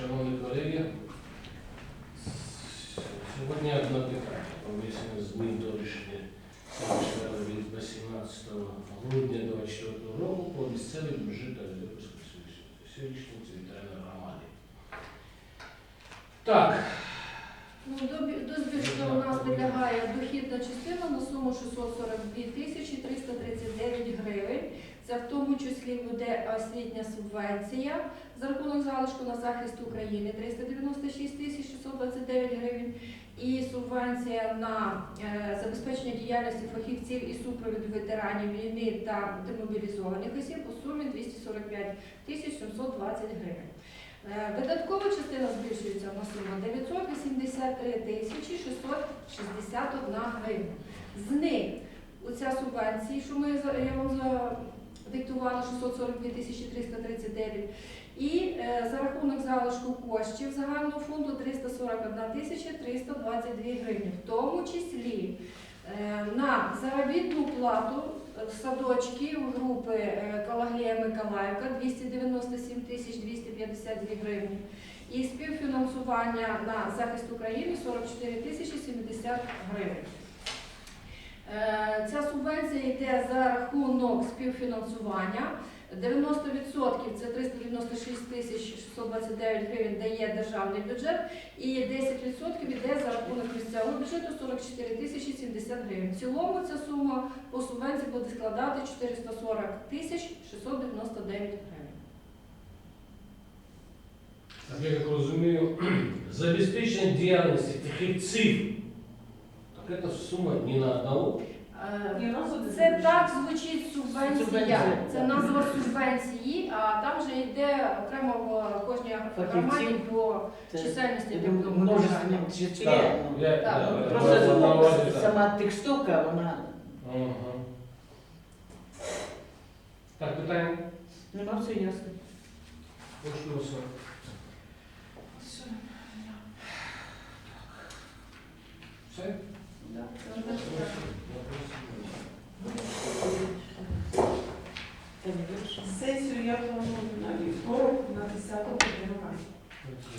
Шановні колеги, сьогодні одне питання. Про внесення змін до рішення від 18 грудня 2024 року про місцевий бюджет Ольгопольської селищної територіальної громади. Так, Ну, до, до збільшення у нас підлягає дохідна частина на суму 642 тисячі 339 гривень. Це в тому освітня субвенція за рахунок залишку на захист України 396 тисяч 629 гривень. І субвенція на е, забезпечення діяльності фахівців і супровід ветеранів війни та демобілізованих осіб у сумі 245 тисяч 720 гривень. Е, Видаткова частина збільшується на суму 983 тисячі 661 гривня. З них оця субвенції, що ми я вам задиктувала 642 тисячі 339, і е, за рахунок залишку коштів загального фонду 341 тисяча 322 гривні, в тому числі е, на заробітну плату в садочків групи е, Калаглія Миколаївка 297 тисяч 252 гривні. І співфінансування на захист України 44 тисячі 70 гривень. Е, Ця субвенція йде за рахунок співфінансування. 90% це 396 тисяч 629 гривень дає державний бюджет, і 10% йде за рахунок місцевого бюджету 44 тисячі 70 гривень. В цілому ця сума по субвенції буде складати 440 тисяч 699 гривень. так я як розумію, забезпечення діяльності фахівців. Так це сума не на одного. Е, Це так звучить субвенція. Це назва субвенції, а там вже йде окремо в кожній громаді по чисельності тобто, множественним числі. Так, я, я- ну, Просто сама- так. текстовка, вона Так, питання? нема все ясно. Прошу голосувати. Все? Сесію я планую на вівторок на 10 годину ранку. Вопроси?